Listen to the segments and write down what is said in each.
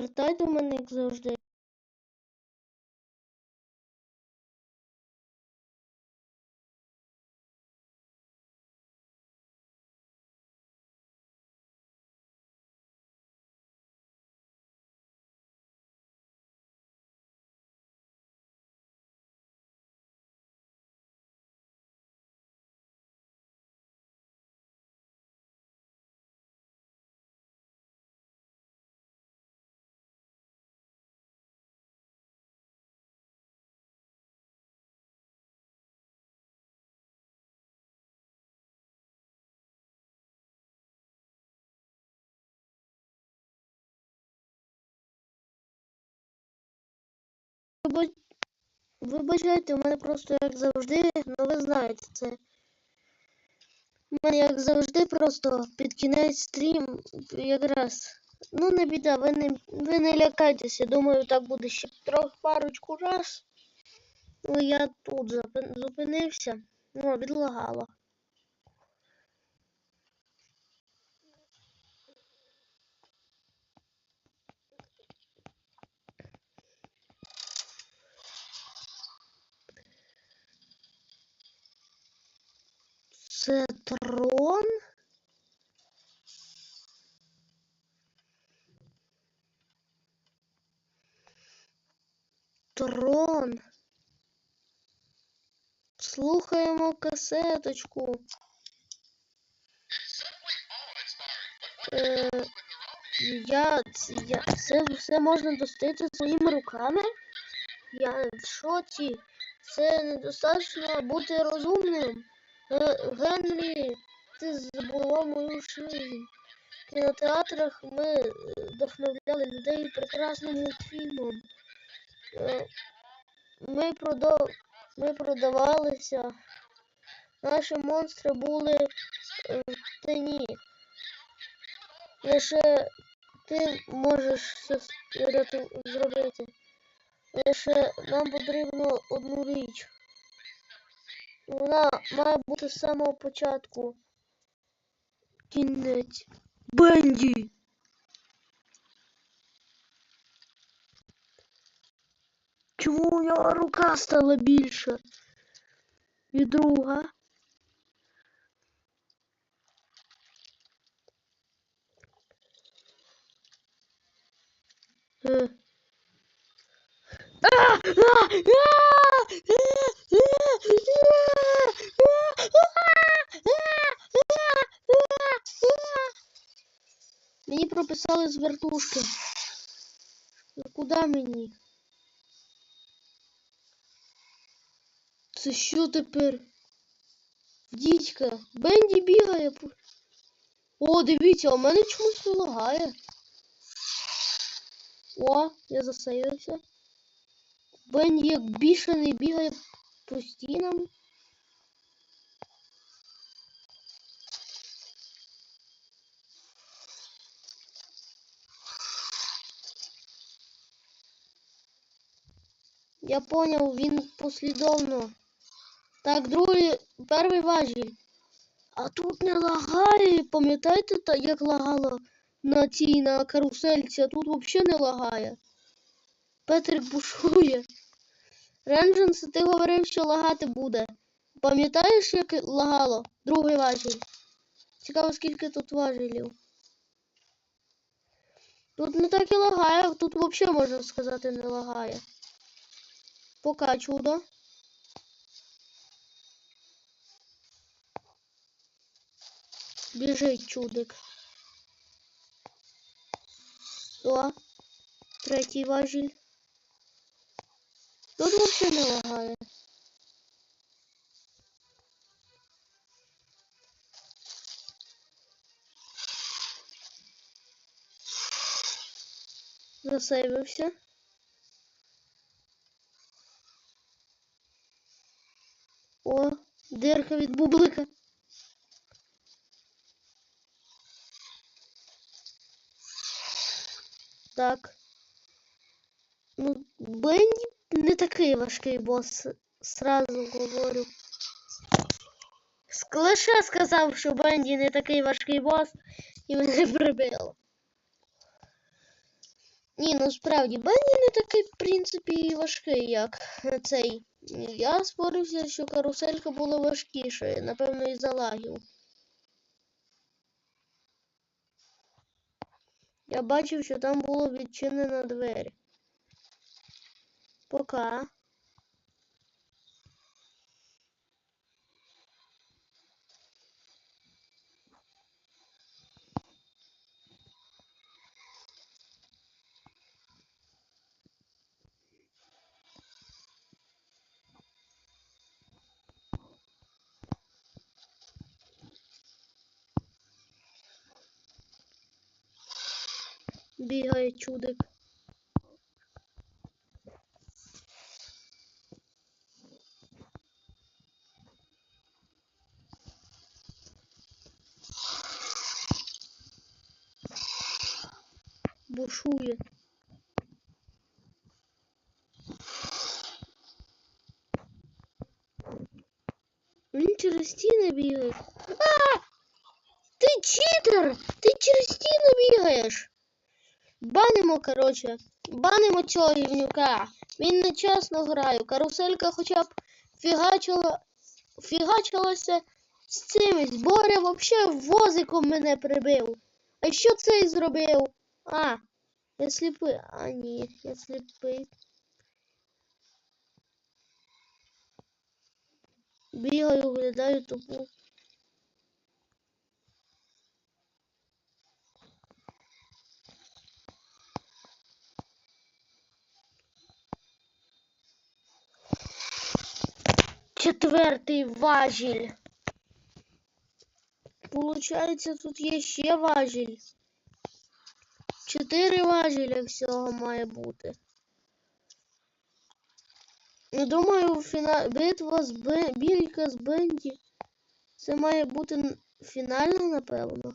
Вертай мене, як завжди. Вибачайте, у мене просто як завжди, ну ви знаєте це. У мене як завжди просто під кінець стрім якраз. Ну не біда, ви не, ви не лякайтеся. Думаю, так буде ще трохи парочку раз. Ну я тут зупинився. Ну, відлагало. Це трон? Трон. Слухаємо касеточку. Е, я, я, це все можна достати своїми руками? Я в шоці. Це недостатньо бути розумним. Ге- Генрі, ти забував мою жизнь. В кінотеатрах ми е, вдохновляли людей прекрасним мультфільмом. Е, Ми, продав... ми продавалися. Наші монстри були е, в тені. Лише ти можеш с- зробити. Лише нам потрібно одну річ. Вона має бути з самого початку. Кінець. Бенді! Чому у нього рука стала більша? І друга. Е. Мені прописали з вертушки. Ну, Куди мені? Це що тепер? Дідька, Бенді бігає. О, дивіться, у мене чомусь не. О, я засейвився. Бенді як бішений бігає по стінам. Я поняв, він послідовно. Так, другий, перший важіль. А тут не лагає. Пам'ятаєте, як лагало на цій на карусельці, а тут взагалі не лагає. Петрик бушує. Рендженс, ти говорив, що лагати буде. Пам'ятаєш, як лагало? Другий важіль. Цікаво, скільки тут важелів. Тут не так і лагає, тут взагалі можна сказати не лагає. Пока чудо. Біжить чудик. О, третій важіль. Тут взагалі не лагає. Засейвився. О, дирка від бублика. Так. Ну, Бенді не такий важкий бос, сразу говорю. Лише сказав, що Бенді не такий важкий бос, і мене прибило. Ні, ну справді, Бенні не такий, в принципі, важкий, як цей. Я спорився, що каруселька була важкішою, напевно, із-за лагів. Я бачив, що там було відчинена двері. Пока. Бігає чудик. Бушує. Він через стіни бігає. А! Ти читер! Ти через стіни бігаєш. Банимо, короче. Банимо цього гівнюка. Він нечесно грає. Каруселька хоча б фігачила, фігачилася з цимось. Боря вообще возиком мене прибив. А що цей зробив? А, я сліпий. А ні, я сліпий. Бігаю, глядаю тупу. Четвертий важіль. Получається, тут є ще важіль. Чотири важіля всього має бути. Ну, Думаю, фіна... битва з Бен... бійка з Бенді. Це має бути фінальна, напевно.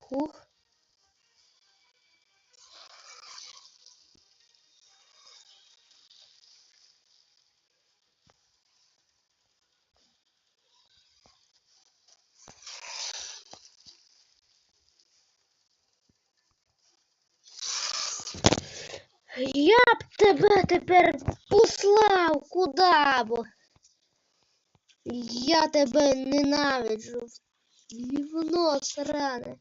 Хух. Я б тебе тепер послав куда б. Я тебе ненавиджу. Гівно сране.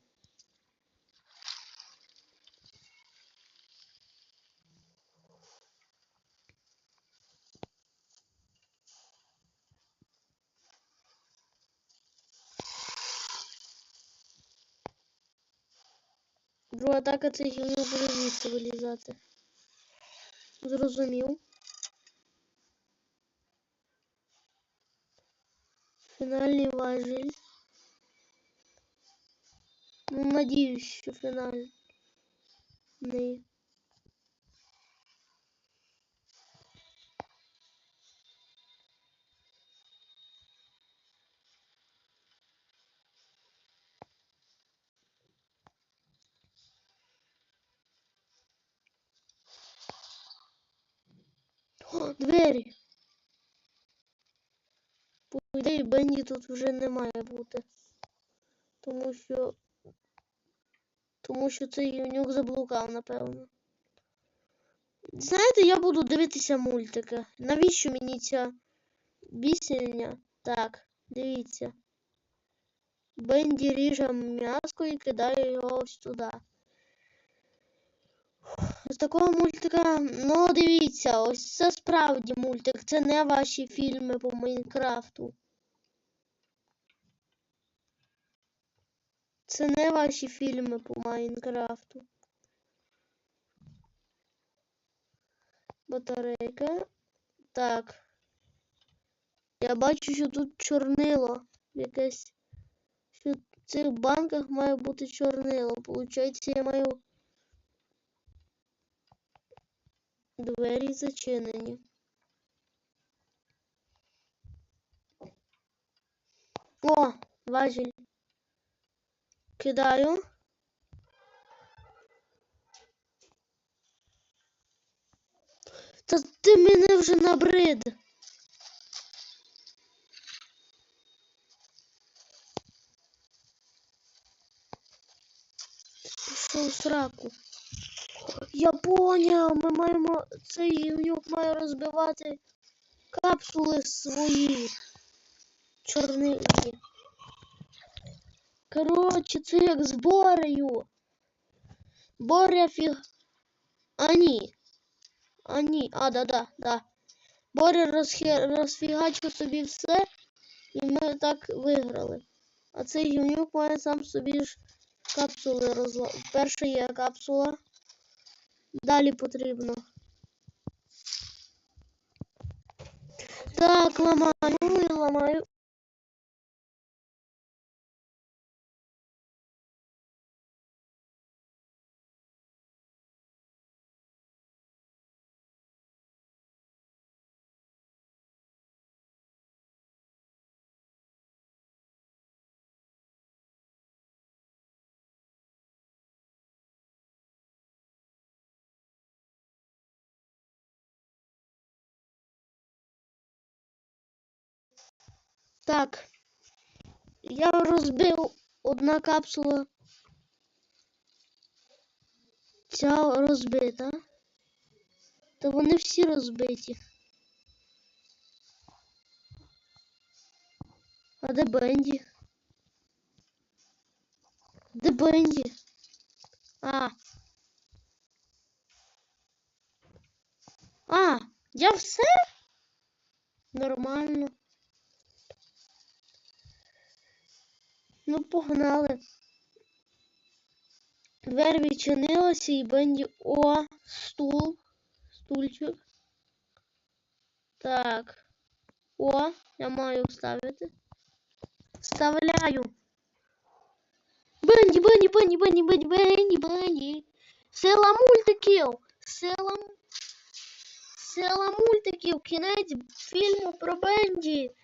Друга атака це гівно буде звідси вилізати. Зрозумів. Фінальний важіль. Ну, надіюсь, що фінальний. Двері. По ідеї Бенді тут вже не має бути. Тому що. Тому що цей юнюк заблукав, напевно. Знаєте, я буду дивитися мультики. Навіщо мені ця бісельня? Так, дивіться. Бенді ріже м'яско і кидає його ось туди. З такого мультика, ну дивіться, ось це справді мультик. Це не ваші фільми по Майнкрафту. Це не ваші фільми по Майнкрафту. Батарейка. Так. Я бачу, що тут чорнило. Якесь. Що в цих банках має бути чорнило. Получається, я маю. Двері зачинені. О, важіль. Кидаю. Та ти мене вже набрид. Пішов сраку. Я поняв, ми маємо. Цей гівнюк має розбивати капсули свої чорнильні. Коротше, це як з Борею. Боря фіг. А ні. А ні. А, да, да. Боря розхе... розфігачив собі все, і ми так виграли. А цей гівнюк має сам собі ж капсули розла. Перша є капсула. Далі потрібно. Так, ламаю ламаю. Так. Я розбив одна капсула. Ця розбита. Та вони всі розбиті. А де Бенді? Де Бенді? А. А, я все? Нормально. Ну, погнали. Двері відчинилася і Бенді. О, стул. Стульчик. Так. О, я маю вставити. Вставляю. Бенді, Бенді, Бенді, Бенді, Бенді, Бенді, Бенді. Сила мультиків. Сила... м- Сила мультиків. Кінець фільму про Бенді.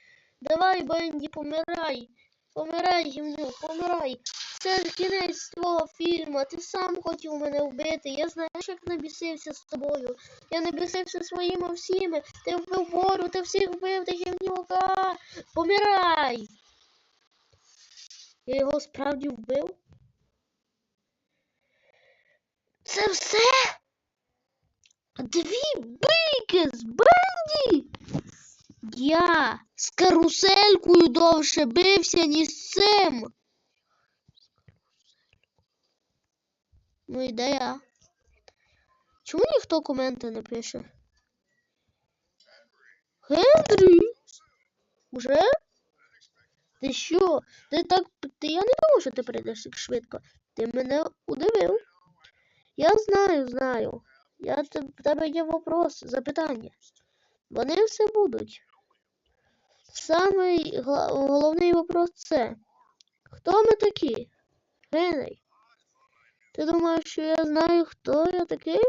Давай, Бенді, помирай. Помирай, гівнюк, помирай. Це кінець твого фільму. Ти сам хотів мене вбити. Я знаю, як набісився з тобою. Я набісився своїми всіми. Ти вбив Борю, ти всіх вбив, ти гівнюка. Помирай. Я його справді вбив. Це все? Дві бийки з Бенді? Я з каруселькою довше бився, ніж з цим. Ну і де я? Чому ніхто коменти не пише? Генрі? Уже? Ти що? Ти так. Ти я не думав, що ти прийдеш так швидко. Ти мене удивив. Я знаю, знаю. Я тебе є вопрос, запитання. Вони все будуть. Самий головний вопрос це. Хто ми такі? Генрі. Ти думаєш, що я знаю, хто я такий?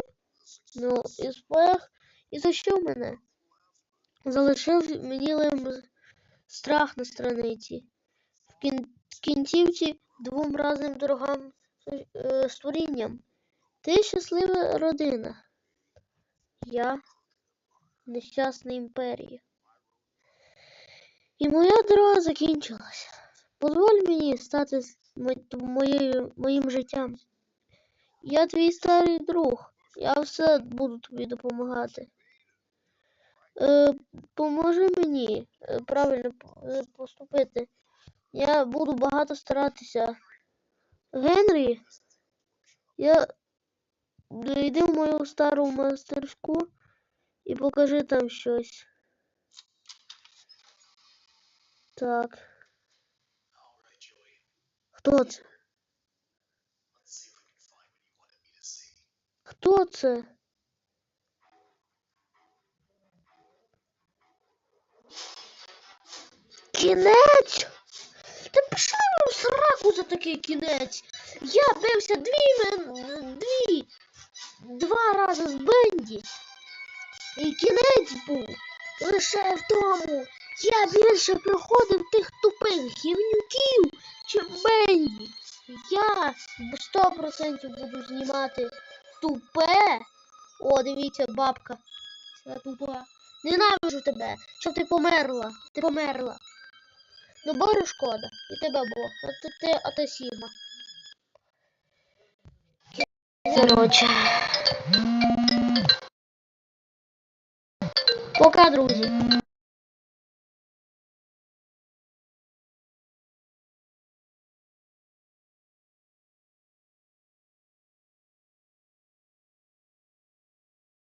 Ну, і спех, і за що мене? Залишив мені лим страх на страниці. В кін... кінцівці двом разним дорогам е, створінням. Ти щаслива родина. Я нещасна імперія. І моя дорога закінчилася. Позволь мені стати моїм життям. Я твій старий друг. Я все буду тобі допомагати. Е, поможи мені е, правильно е, поступити. Я буду багато старатися. Генрі, я йди в мою стару мастерську і покажи там щось. Так. Хто це? Хто це? Кінець? Та пішли в сраку за такий кінець. Я бився дві, дві, два рази з Бенді. І кінець був лише в тому. Я більше проходив тих тупих гівнюків, чим Бенді. Я сто процентів буду знімати тупе. О, дивіться, бабка. Ця тупа. Ненавижу тебе, щоб ти померла. Ти померла. Ну, Борю шкода. І тебе Бог. А ти, ти, а ти Сігма. Короче. Пока, друзі.